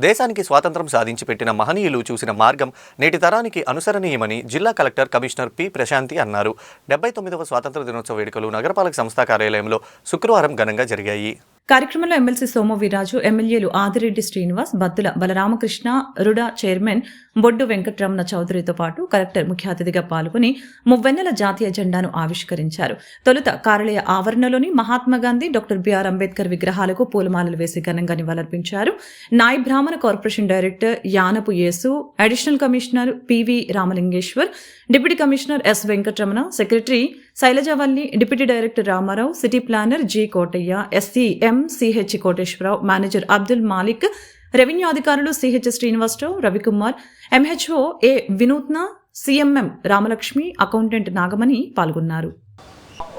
దేశానికి స్వాతంత్రం సాధించి పెట్టిన మహనీయులు చూసిన మార్గం నేటి తరానికి అనుసరణీయమని జిల్లా కలెక్టర్ కమిషనర్ పి. ప్రశాంతి అన్నారు. డెబ్బై తొమ్మిదవ స్వాతంత్ర దినోత్సవ వేడుకలు నగరపాలక సంస్థ కార్యాలయంలో శుక్రవారం ఘనంగా జరిగాయి. కార్యక్రమంలో ఎమ్మెల్సీ సోము వీరాజు ఎమ్మెల్యేలు ఆదిరెడ్డి శ్రీనివాస్ బత్తుల బలరామకృష్ణ రుడా చైర్మన్ బొడ్డు వెంకటరమణ చౌదరితో పాటు కలెక్టర్ ముఖ్య అతిథిగా పాల్గొని మువ్వెన్నెల జాతీయ జెండాను ఆవిష్కరించారు. తొలుత కార్యాలయ ఆవరణలోని మహాత్మాగాంధీ డాక్టర్ బిఆర్ అంబేద్కర్ విగ్రహాలకు పూలమాలలు వేసి ఘనంగా నివాళులర్పించారు. Nayi Brahmana corporation director Yanapu Yesu additional commissioner PV Ramalingeswar deputy commissioner S Venkataramana secretary Sailajavalli deputy director Ramarao city planner G Kotaiah SC M CH Koteswararao manager Abdul Malik revenue అధికారులు CH Srinivasarao Ravikumar MHO A Vinutna CMM Ramalakshmi accountant Nagamani పాల్గొన్నారు.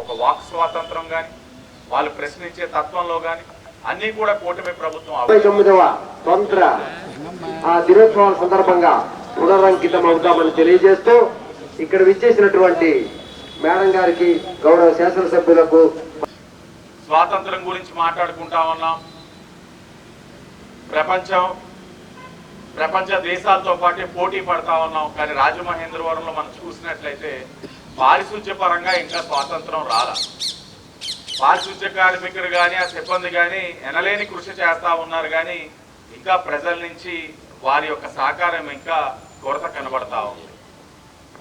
ఒక walk స్వాతంత్రం కానీ వాళ్ళు ప్రశ్నించే తత్వంలో కానీ అన్నీ కూడా కూటమి ప్రభుత్వం తొమ్మిదవ స్వతంత్ర ఆ దినోత్సవం సందర్భంగా పునరంకితం అవుతామని తెలియజేస్తూ ఇక్కడ విచ్చేసినటువంటి మేడం గారికి గౌరవ శాసనసభ్యులకు స్వాతంత్రం గురించి మాట్లాడుకుంటా ఉన్నాం. ప్రపంచం ప్రపంచ దేశాలతో పాటు పోటీ పడతా ఉన్నాం. కానీ రాజమహేంద్రవరంలో మనం చూసినట్లయితే పారిశుధ్య పరంగా ఇంకా స్వాతంత్రం రాలా. పారిశుధ్య కార్మికులు కానీ ఆ సిబ్బంది కానీ ఎనలేని కృషి చేస్తూ ఉన్నారు. కానీ ఇంకా ప్రజల నుంచి వారి యొక్క సహకారం ఇంకా కొరత కనబడతా ఉంది.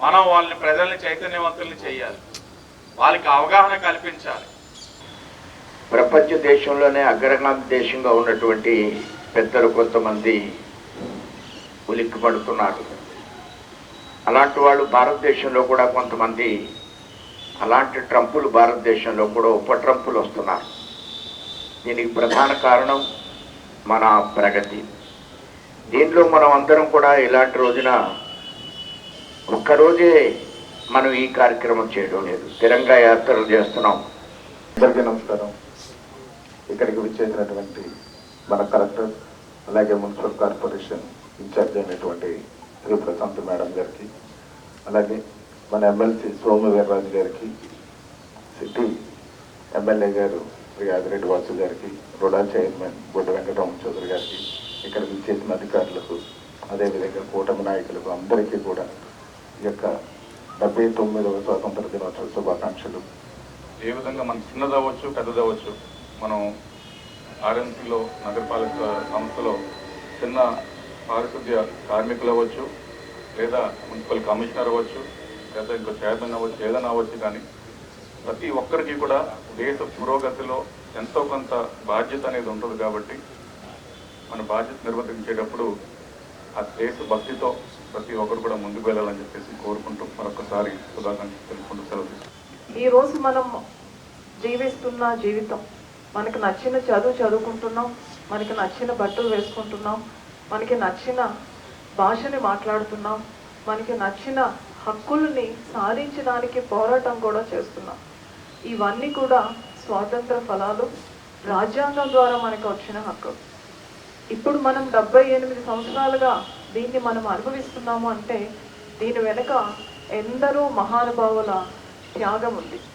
మనం వాళ్ళని ప్రజల్ని చైతన్యవంతుల్ని చేయాలి. వాళ్ళకి అవగాహన కల్పించాలి. ప్రపంచ దేశంలోనే అగ్రగామి దేశంగా ఉన్నటువంటి పెద్దలు కొంతమంది ఉలిక్కి పడుతున్నారు అలాంటి వాళ్ళు భారతదేశంలో కూడా కొంతమంది అలాంటి ట్రంపులు భారతదేశంలో కూడా ఉప ట్రంపులు వస్తున్నారు. దీనికి ప్రధాన కారణం మన ప్రగతి. దీనిలో మనం అందరం కూడా ఇలాంటి రోజున ఒక్కరోజే మనం ఈ కార్యక్రమం చేయడం లేదు. తిరంగా యాత్రలు చేస్తున్నాం. అందరికీ నమస్కారం. ఇక్కడికి విచ్చేసినటువంటి మన కలెక్టర్ అలాగే మున్సిపల్ కార్పొరేషన్ ఇన్ఛార్జ్ అయినటువంటి శ్రీ ప్రశాంత్ మేడం గారికి అలాగే మన ఎమ్మెల్సీ సోము వీర్రాజు గారికి సిటీ ఎమ్మెల్యే గారు శ్రీ ఆదిరెడ్డి వాసు గారికి రుడా చైర్మన్ బొడ్డు వెంకటరామ చౌదరి గారికి ఇక్కడ విచ్చేసిన అధికారులకు అదేవిధంగా కూటమి నాయకులకు అందరికీ కూడా యొక్క డెబ్బై తొమ్మిదవ స్వాతంత్ర దినోత్సవ శుభాకాంక్షలు. ఏ విధంగా మన చిన్నదవ్వచ్చు పెద్దదవ్వచ్చు మనం ఆర్ఎన్సీలో నగరపాలక సంస్థలో చిన్న పారిశుద్ధ్య కార్మికులు అవ్వచ్చు లేదా మున్సిపల్ కమిషనర్ అవ్వచ్చు లేదా ఇంకో చైర్మన్ అవ్వచ్చు ఏదైనా అవ్వచ్చు కానీ ప్రతి ఒక్కరికి కూడా దేశ పురోగతిలో ఎంతో కొంత బాధ్యత అనేది ఉంటుంది కాబట్టి మన బాధ్యత నిర్వర్తించేటప్పుడు ఆ దేశ భక్తితో ప్రతి ఒక్కరు కూడా ముందుకు వెళ్ళాలని చెప్పేసి కోరుకుంటూ మరొకసారి శుభాకాంక్షలు తెలుపుకుంటూ సెలవు తీసుకుంటాం. ఈ రోజు మనం జీవిస్తున్న జీవితం. మనకి నచ్చిన చదువు చదువుకుంటున్నాం మనకి నచ్చిన బట్టలు వేసుకుంటున్నాం మనకి నచ్చిన భాషని మాట్లాడుతున్నాం మనకి నచ్చిన హక్కుల్ని సాధించడానికి పోరాటం కూడా చేస్తున్నాం. ఇవన్నీ కూడా స్వాతంత్ర ఫలాలు రాజ్యాంగం ద్వారా మనకు వచ్చిన హక్కు. ఇప్పుడు మనం డెబ్బై ఎనిమిది సంవత్సరాలుగా దీన్ని మనం అనుభవిస్తున్నాము అంటే దీని వెనుక ఎందరో మహానుభావుల త్యాగం ఉంది.